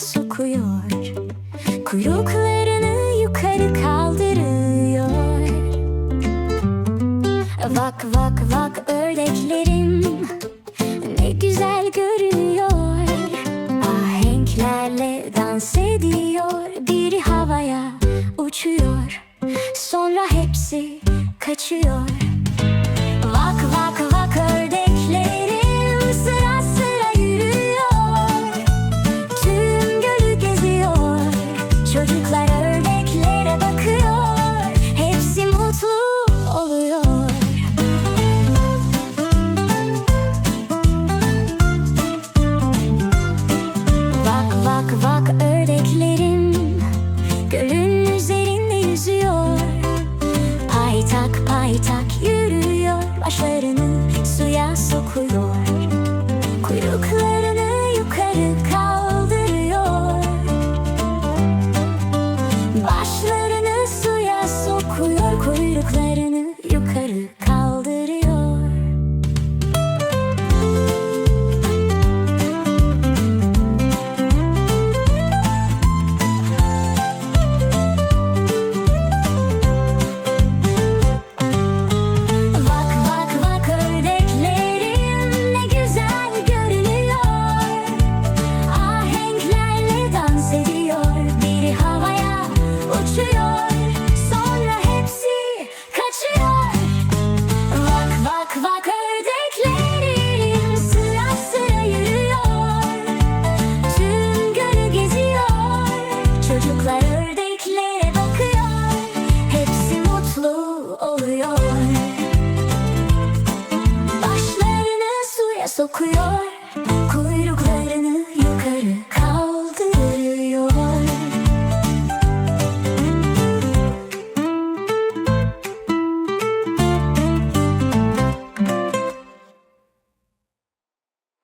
sokuyor. Kuyruklarını yukarı kaldırıyor. Vak vak vak ördeklerim Ne güzel görünüyor. Ahenklerle dans ediyor Biri havaya uçuyor. Sonra hepsi kaçıyor Vak vak ördeklerim Gölün üzerinde yüzüyor. Paytak paytak yürüyor Başları clear